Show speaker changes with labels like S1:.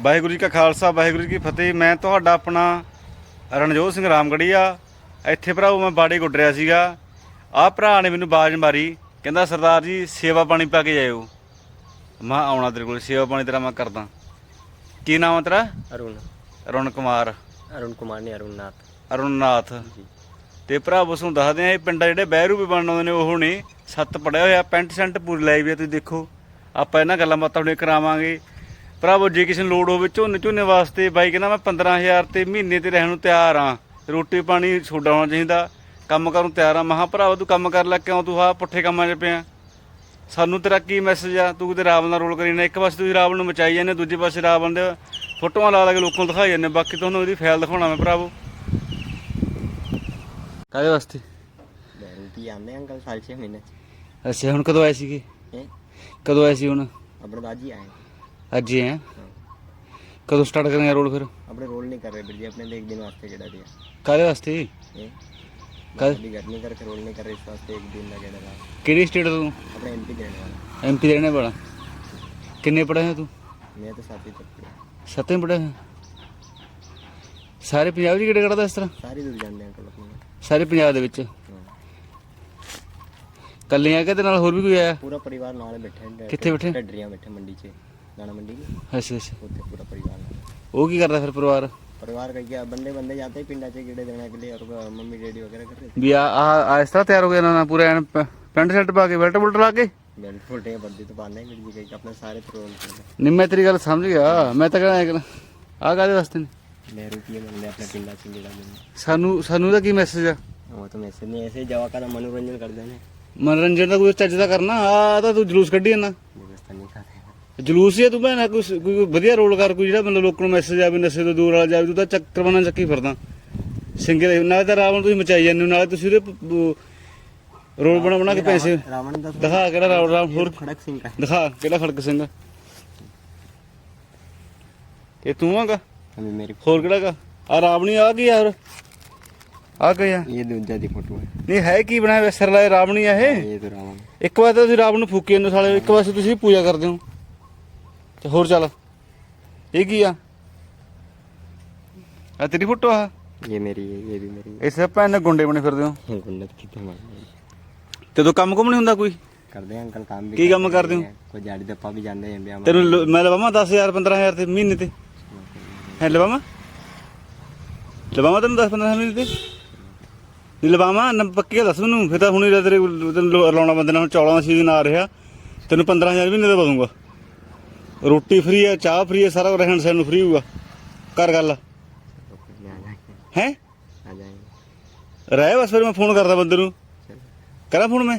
S1: ਵਾਹਿਗੁਰੂ ਜੀ ਕਾ ਖਾਲਸਾ ਵਾਹਿਗੁਰੂ ਜੀ ਕੀ ਫਤਿਹ। ਮੈਂ ਤੁਹਾਡਾ ਆਪਣਾ ਰਣਜੋਤ ਸਿੰਘ ਰਾਮਗੜੀਆ। ਇੱਥੇ ਭਰਾਓ ਮੈਂ ਬਾੜੇ ਗੁੱਡ ਰਿਹਾ ਸੀਗਾ। ਆਹ ਭਰਾ ਨੇ ਮੈਨੂੰ ਬਾਜ਼ ਮਾਰੀ। ਕਹਿੰਦਾ ਸਰਦਾਰ ਜੀ ਸੇਵਾ ਪਾਣੀ ਪਾ ਕੇ ਜਾਇਓ। ਮੈਂ ਆਉਣਾ ਤੇਰੇ ਕੋਲ ਸੇਵਾ ਪਾਣੀ ਤੇਰਾ ਮੈਂ ਕਰਦਾ। ਕੀ ਨਾਮ ਹੈ ਤੇਰਾ?
S2: ਅਰੁਣ।
S1: ਅਰੁਣ ਕੁਮਾਰ।
S2: ਅਰੁਣ ਕੁਮਾਰ ਨੇ ਅਰੁਣ ਨਾਥ।
S1: ਅਰੁਣਨਾਥ ਤੇ ਭਰਾ ਬਸ ਨੂੰ ਦੱਸਦੇ ਆ ਇਹ ਪਿੰਡਾਂ ਜਿਹੜੇ ਬਹਿਰੂ ਵੀ ਬਣਨ ਆਉਂਦੇ ਨੇ ਉਹ ਨੇ ਸੱਤ ਪੜਿਆ ਹੋਇਆ। ਪੈਂਟ ਸੈਂਟ ਪੂਰੀ ਲਾਈ ਵੀ ਆ ਤੁਸੀਂ ਦੇਖੋ। ਆਪਾਂ ਇਹਨਾਂ ਗੱਲਾਂ ਬਾਤਾਂ ਹੁਣੇ ਕਰਾਵਾਂਗੇ। ਭਰਾਵੋ ਜੇ ਕਿਸੇ ਨੂੰ ਲੋੜ ਹੋਵੇ ਝੋਨੇ ਝੋਨੇ ਵਾਸਤੇ ਬਾਈ ਕਹਿੰਦਾ ਮੈਂ 15000 ਤੇ ਮਹੀਨੇ ਤੇ ਰਹਿਣ ਨੂੰ ਤਿਆਰ ਆ। ਰੋਟੀ ਪਾਣੀ ਛੋਡਾ ਹੋਣਾ ਚਾਹੀਦਾ। ਕੰਮ ਕਰਨ ਨੂੰ ਤਿਆਰ ਆ। ਮਹਾ ਭਰਾਵਾ ਤੂੰ ਕੰਮ ਕਰ ਲੈ ਕਿਉਂ ਤੂੰ ਆ ਪੁੱਠੇ ਕੰਮਾਂ 'ਚ ਪਿਆ? ਸਾਨੂੰ ਤੇਰਾ ਕੀ ਮੈਸੇਜ ਆ? ਤੂੰ ਕਿਤੇ ਰਾਵਣ ਨਾਲ ਰੋਲ ਕਰੀ ਨਾ ਇੱਕ ਪਾਸੇ ਤੁਸੀਂ ਰਾਵਣ ਨੂੰ ਮਚਾਈ ਜਾਂਦੇ ਦੂਜੇ ਪਾਸੇ ਰਾਵਣ ਦੇ ਫੋਟੋਆਂ ਲਾ ਲਾ ਕੇ ਲੋਕਾਂ ਨੂੰ ਦਿਖਾਈ ਜਾਂਦੇ। ਬਾਕੀ ਤੁਹਾਨੂੰ ਇਹਦੀ ਫਾਈਲ ਦਿਖਾਉਣਾ ਮੈਂ ਭਰਾਵੋ। ਕਾਹਦੇ ਵਾਸਤੇ?
S2: ਰੋਟੀ ਆਂਦੇ ਅੰਕਲ ਸਾਲ 6 ਮਹੀਨੇ
S1: ਅੱਛਾ ਹੁਣ ਕਦੋਂ ਆਏ ਸੀਗੇ? ਕਦੋਂ ਆਏ ਸੀ ਹੁਣ?
S2: ਆਪਣੇ ਹੀ ਆਏ।
S1: ਅੱਜ ਹੀ ਆ। ਕਦੋਂ ਸਟਾਰਟ ਕਰਾਂਗੇ ਰੋਲ ਫਿਰ?
S2: ਆਪਣੇ ਰੋਲ ਨਹੀਂ ਕਰ ਰਹੇ ਵੀਰ ਜੀ ਆਪਣੇ ਲਈ ਇੱਕ ਦਿਨ ਵਾਸਤੇ ਜਿਹੜਾ ਦਿਆ
S1: ਕਾਹਦੇ ਵਾਸਤੇ?
S2: ਹੈ
S1: ਕਦ
S2: ਕਦੀ ਗਰਮੀ ਕਰਕੇ ਰੋਲ ਨਹੀਂ ਕਰ ਰਹੇ ਇਸ ਵਾਸਤੇ ਇੱਕ ਦਿਨ ਦਾ ਜਿਹੜਾ ਵਾ।
S1: ਕਿਹੜੀ ਸਟੇਟ ਤੋਂ
S2: ਆਪਣੇ ਐਮਪੀ ਦੇਣ ਵਾਲਾ।
S1: ਐਮਪੀ ਦੇਣੇ ਵਾਲਾ। ਕਿੰਨੇ ਪੜ੍ਹੇ ਹੈ ਤੂੰ?
S2: ਮੈਂ ਤਾਂ ਸਾਥੀ ਤੱਕ ਪੜਿਆ
S1: ਸੱਤਵੇਂ ਪੜ੍ਹੇ ਹੈ ਸਾਰੇ ਪੰਜਾਬ ਦੀ ਕਿਹੜੇ ਕੱਢਦਾ ਇਸ ਤਰ੍ਹਾਂ?
S2: ਸਾਰੇ ਦੂਰ ਜਾਂਦੇ ਅੰਕਲ ਆਪਣੇ।
S1: ਸਾਰੇ ਪੰਜਾਬ ਦੇ ਵਿੱਚ?
S2: ਹਾਂ।
S1: ਕੱਲੇ ਆ ਕੇ ਤੇ ਨਾਲ ਹੋਰ ਵੀ ਕੋਈ ਆਇਆ?
S2: ਪੂਰਾ ਪਰਿਵਾਰ ਨਾਲ ਬੈਠੇ ਨੇ
S1: ਕਿੱਥੇ ਬੈਠੇ?
S2: ਢੱਡਰੀਆਂ ਬੈਠੇ ਮੰਡੀ 'ਚ। ਦਾਣਾ ਮੰਡੀ ਨਹੀਂ
S1: ਅੱਛਾ ਅੱਛਾ
S2: ਉੱਥੇ ਪੂਰਾ ਪਰਿਵਾਰ ਨਾਲ
S1: ਉਹ ਕੀ ਕਰਦਾ ਫਿਰ ਪਰਿਵਾਰ
S2: परिवार का क्या बंदे बंदे जाते हैं पिंडा से कीड़े देने के लिए और मम्मी डैडी वगैरह कर रहे
S1: ਵੀ ਆ ਆ ਆ ਇਸ ਤਰ੍ਹਾਂ ਤਿਆਰ ਹੋ ਗਿਆ ਨਾ ਪੂਰਾ ਐਨ ਪ- ਪੈਂਟ ਸ਼ਰਟ ਪਾ ਕੇ ਬੈਲਟ ਬੁਲਟ ਲਾ ਕੇ
S2: थे बेल्ट फुलटे बंदे तो बांधे हैं मेरी जगह अपने सारे प्रोल
S1: ਨਹੀਂ ਮੈਂ ਤੇਰੀ ਗੱਲ ਸਮਝ ਗਿਆ ਮੈਂ ਤਾਂ ਕਹਿਣਾ ਆ ਕਾਹਦੇ ਵਾਸਤੇ ਨੇ
S2: मैं रुपये बंदे अपने पिंडा से कीड़ा देने
S1: ਸਾਨੂੰ ਸਾਨੂੰ ਦਾ ਕੀ ਮੈਸੇਜ ਆ
S2: वो तो मैसेज नहीं ऐसे जवा का मनोरंजन कर देने
S1: ਮਨੋਰੰਜਨ ਦਾ ਕੋਈ ਚੱਜ ਦਾ ਕਰਨਾ ਆ ਤਾਂ ਤੂੰ ਜਲੂਸ ਕੱਢੀ ਜਾਂਦਾ
S2: व्यवस्था नहीं कर रहे
S1: ਜਲੂਸ ਹੀ ਤੂੰ ਭੈਣਾ ਕੋਈ ਵਧੀਆ ਰੋਲ ਕਰ ਕੋਈ ਜਿਹੜਾ ਮਤਲਬ ਲੋਕਾਂ ਨੂੰ ਮੈਸੇਜ ਆਵੇ ਨਸ਼ੇ ਤੋਂ ਦੂਰ ਵਾਲਾ ਜਾਵੇ ਤੂੰ ਤਾਂ ਚੱਕਰ ਬਣਾ ਚੱਕੀ ਫਿਰਦਾ। ਸਿੰਗਰ ਨਾਲ ਤਾਂ ਰਾਵਣ ਤੁਸੀਂ ਮਚਾਈ ਜਾਂਦੇ ਹੋ ਨਾਲ ਤੁਸੀਂ ਉਹਦੇ ਰੋਲ ਬਣਾ ਬਣਾ ਕੇ ਪੈਸੇ
S2: ਰਾਵਣ
S1: ਦਿਖਾ ਕਿਹੜਾ ਰਾਵਣ ਰਾਮ ਹੋਰ
S2: ਖੜਕ ਸਿੰਘ
S1: ਦਿਖਾ ਕਿਹੜਾ ਖੜਕ ਸਿੰਘ ਇਹ ਤੂੰ ਆਗਾ? ਹੋਰ ਕਿਹੜਾ ਗਾ ਆ ਰਾਵਣੀ ਆ ਗਈ ਯਾਰ ਆ ਗਈ ਆ?
S2: ਇਹ ਦੂਜਾ ਦੀ ਫੋਟੋ ਹੈ।
S1: ਨਹੀਂ ਹੈ ਕੀ ਬਣਾਇਆ ਵੈਸਰ ਲਾਏ ਰਾਵਣੀ ਆ ਇਹ?
S2: ਇਹ ਤਾਂ ਰਾਵਣ।
S1: ਇੱਕ ਵਾਰ ਤਾਂ ਤੁਸੀਂ ਰਾਵਣ ਨੂੰ ਫੂਕੀ ਜਾਂਦੇ ਸਾਲੇ ਇੱਕ ਵਾਰ ਤੁਸੀਂ ਪੂਜਾ ਕਰਦੇ ਹੋ। ਤੇ ਹੋਰ ਚੱਲ ਇਹ ਕੀ ਆ ਆ ਤੇਰੀ ਫੋਟੋ ਆ
S2: ये मेरी है ये भी मेरी
S1: ਇਸੇ ਭੈਣ ਨੇ ਗੁੰਡੇ ਬਣੇ ਫਿਰਦੇ ਹੋ
S2: है गुंडत कितने मार
S1: ਤੇ ਤੂੰ ਕੰਮ ਕੁਮ ਨਹੀਂ ਹੁੰਦਾ ਕੋਈ
S2: करते हैं अंकल काम भी
S1: की काम
S2: करते
S1: करते हो?
S2: हैं। कोई झाड़ी दप्पा भी जानते हैं ब्याह
S1: ਤੈਨੂੰ ਲ- ਮੈਂ ਲਵਾਵਾਂ 10000 15000 ਤੇ ਮਹੀਨੇ ਤੇ ਹੈ ਲਵਾਵਾਂ ਲਵਾਵਾਂ ਤੈਨੂੰ 10 15000 ਮਹੀਨੇ ਤੇ ਨਹੀਂ ਲਵਾਵਾਂ ਨਾ ਪੱਕੀ ਗੱਲ ਦੱਸ ਮੈਨੂੰ ਫਿਰ ਤਾਂ ਹੁਣੀ ਤੇਰੇ ਕੋਲ ਤੈਨੂੰ ਲੋ- ਲਾਉਣਾ ਬੰਦੇ ਨਾਲ ਹੁਣ ਚੌਲਾਂ ਦਾ ਸੀਜ਼ਨ ਆ ਰਿਹਾ ਤੈਨੂੰ 15000 ਮਹੀਨੇ ਦਾ ਦਵਾਂਗਾ ਰੋਟੀ ਫ੍ਰੀ ਹੈ ਚਾਹ ਫ੍ਰੀ ਹੈ ਸਾਰਾ ਰਹਿਣ ਸਹਿਣ ਨੂੰ ਫ੍ਰੀ ਹੋਊਗਾ। ਕਰ ਗੱਲ। ਹੈ? ਰਹਿ ਬਸ ਫਿਰ ਮੈਂ ਫੋਨ ਕਰਦਾ ਬੰਦੇ ਨੂੰ। ਕਰਾਂ ਫੋਨ ਮੈਂ?